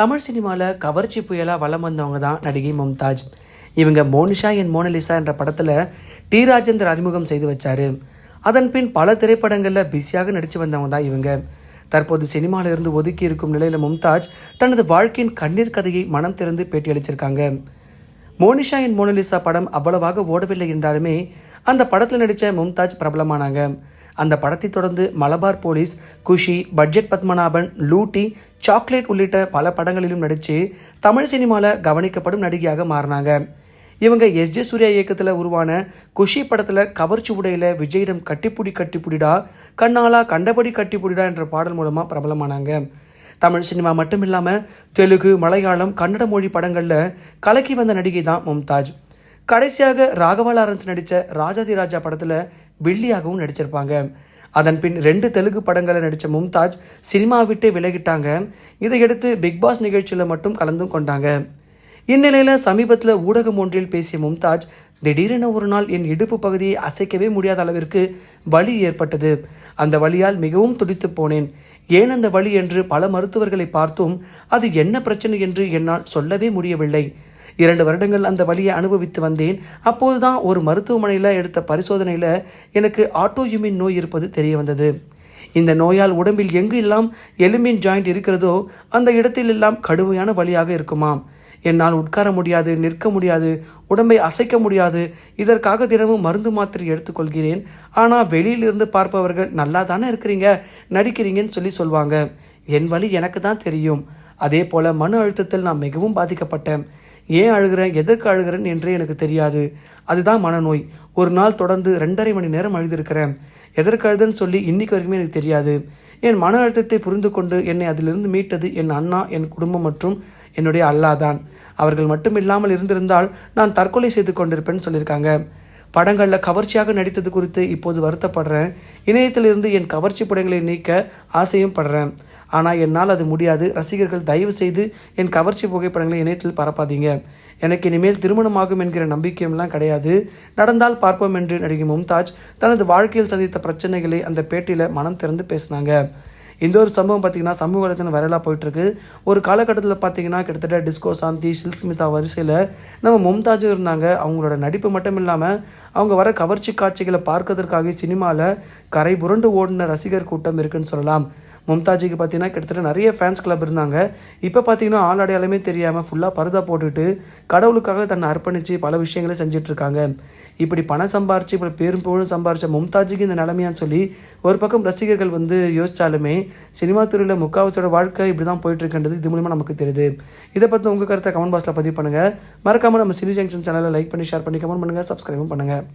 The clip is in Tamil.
தமிழ் சினிமாவில் கவர்ச்சி புயலாக வலம் வந்தவங்க தான் நடிகை மும்தாஜ். இவங்க மோனிஷா என் மோனலிசா என்ற படத்தில் டி. ராஜேந்தர் அறிமுகம் செய்து வச்சாரு. அதன் பின் பல திரைப்படங்களில் பிஸியாக நடித்து வந்தவங்க தான் இவங்க. தற்போது சினிமாவில் இருந்து ஒதுக்கி இருக்கும் நிலையில் மும்தாஜ் தனது வாழ்க்கையின் கண்ணீர் கதையை மனம் திறந்து பேட்டியளிச்சிருக்காங்க. மோனிஷா என் மோனலிசா படம் அவ்வளவாக ஓடவில்லை என்றாலுமே அந்த படத்தில் நடித்த மும்தாஜ் பிரபலமானாங்க. அந்த படத்தை தொடர்ந்து Malabar police Kushi budget Padmanabhan Looty chocolate உள்ளிட்ட பல படங்களிலும் நடித்து தமிழ் சினிமாவில் கவனிக்கப்படும் நடிகையாக மாறினாங்க. இவங்க எஸ் ஜே சூர்யா இயக்கத்தில் உருவான குஷி படத்தில் கவர்ச்சி உடையில் விஜயிடம் கட்டிப்புடி கட்டிப்புடிடா கண்ணாலா கண்டபடி கட்டிப்புடிடா என்ற பாடல் மூலமாக பிரபலமானாங்க. தமிழ் சினிமா மட்டும் இல்லாமல் தெலுங்கு மலையாளம் கன்னட மொழி படங்களில் கலக்கி வந்த நடிகை தான் மும்தாஜ். கடைசியாக ராகவா லாரன்ஸ் நடித்த ராஜாதி ராஜா படத்தில் வில்லியாகவும் நடிச்சிருப்பாங்க. அதன் பின் ரெண்டு தெலுங்கு படங்களை நடித்த மும்தாஜ் சினிமா விட்டே விலகிட்டாங்க. இதையடுத்து பிக் பாஸ் நிகழ்ச்சியில் மட்டும் கலந்தும் கொண்டாங்க. இந்நிலையில் சமீபத்தில் ஊடகம் ஒன்றில் பேசிய மும்தாஜ் திடீரென ஒரு நாள் என் இடுப்பு பகுதியை அசைக்கவே முடியாத அளவிற்கு வலி ஏற்பட்டது. அந்த வழியால் மிகவும் துடித்து போனேன். ஏன் அந்த வழி என்று பல மருத்துவர்களை பார்த்தும் அது என்ன பிரச்சனை என்று என்னால் சொல்லவே முடியவில்லை. இரண்டு வருடங்கள் அந்த வழியை அனுபவித்து வந்தேன். அப்போதுதான் ஒரு மருத்துவமனையில் எடுத்த பரிசோதனையில் எனக்கு ஆட்டோஇம்யூன் நோய் இருப்பது தெரிய வந்தது. இந்த நோயால் உடம்பில் எங்கு எல்லாம் எலும்பின் ஜாயிண்ட் இருக்கிறதோ அந்த இடத்தில் எல்லாம் கடுமையான வழியாக இருக்குமாம். என்னால் உட்கார முடியாது நிற்க முடியாது உடம்பை அசைக்க முடியாது. இதற்காக தினமும் மருந்து மாத்திரை எடுத்துக்கொள்கிறேன். ஆனால் வெளியிலிருந்து பார்ப்பவர்கள் நல்லா தானே இருக்கிறீங்க நடிக்கிறீங்கன்னு சொல்லி சொல்வாங்க. என் வழி எனக்கு தான் தெரியும். அதே போல் மன அழுத்தத்தில் நான் மிகவும் பாதிக்கப்பட்டேன். ஏன் அழுகிறேன்? எதற்கு அழுகிறேன் என்றே எனக்கு தெரியாது. அதுதான் மனநோய். ஒரு நாள் தொடர்ந்து ரெண்டரை மணி நேரம் அழுதிருக்கிறேன். எதற்கு அழுதுன்னு சொல்லி இன்னைக்கு வரைக்குமே எனக்கு தெரியாது. என் மன அழுத்தத்தை புரிந்து கொண்டு என்னை அதிலிருந்து மீட்டது என் அண்ணா என் குடும்பம் மற்றும் என்னுடைய அல்லாதான் அவர்கள் மட்டும் இல்லாமல் இருந்திருந்தால் நான் தற்கொலை செய்து கொண்டிருப்பேன்னு சொல்லியிருக்காங்க. படங்களில் கவர்ச்சியாக நடித்தது குறித்து இப்போது வருத்தப்படுறேன். இணையத்திலிருந்து என் கவர்ச்சி படங்களை நீக்க ஆசையும் படுறேன். ஆனால் என்னால் அது முடியாது. ரசிகர்கள் தயவு செய்து என் கவர்ச்சி புகைப்படங்களை இணையத்தில் பரப்பாதீங்க. எனக்கு இனிமேல் திருமணமாகும் என்கிற நம்பிக்கையெல்லாம் கிடையாது. நடந்தால் பார்ப்போம் என்று நடிகை மும்தாஜ் தனது வாழ்க்கையில் சந்தித்த பிரச்சனைகளை அந்த பேட்டியில் மனம் திறந்து பேசினாங்க. இந்த ஒரு சம்பவம் பார்த்தீங்கன்னா சமூக வலைத்தளம் வைரலாக போயிட்டுருக்கு. ஒரு காலகட்டத்தில் பார்த்தீங்கன்னா கிட்டத்தட்ட டிஸ்கோ சாந்தி ஷில்ஸ்மிதா வரிசையில் நம்ம மும்தாஜும் இருந்தாங்க. அவங்களோட நடிப்பு மட்டும் இல்லாமல் அவங்க வர கவர்ச்சி காட்சிகளை பார்க்கறதுக்காக சினிமாவில் கரை புரண்டு ஓடின ரசிகர் கூட்டம் இருக்குன்னு சொல்லலாம். மும்தாஜிக்கு பார்த்தீங்கன்னா கிட்டத்தட்ட நிறைய ஃபேன்ஸ் கிளப் இருந்தாங்க. இப்போ பார்த்தீங்கன்னா ஆள் அடையாளமே தெரியாமல் ஃபுல்லாக பருதா போட்டுட்டு கடவுளுக்காக தன்னை அர்ப்பணித்து பல விஷயங்களை செஞ்சிட்ருக்காங்க. இப்படி பணம் சம்பாரிச்சு இப்படி பெரும் புகழும் சம்பாரிச்ச மும்தாஜிக்கு இந்த நிலைமையான்னு சொல்லி ஒரு பக்கம் ரசிகர்கள் வந்து யோசித்தாலுமே சினிமா துறையில் முக்காவாசியோட வாழ்க்கை இப்படி தான் போயிட்டுருக்கின்றது இது மூலிமா நமக்கு தெரியுது. இதை பற்றி உங்கள் கருத்தை கமெண்ட் பாக்ஸில் பதிவு பண்ணுங்கள் மறக்காமல் நம்ம சினி ஜங்ஷன் சேனலை லைக் பண்ணி ஷேர் பண்ணி கமெண்ட் பண்ணுங்கள் சப்ஸ்கிரைபும் பண்ணுங்கள்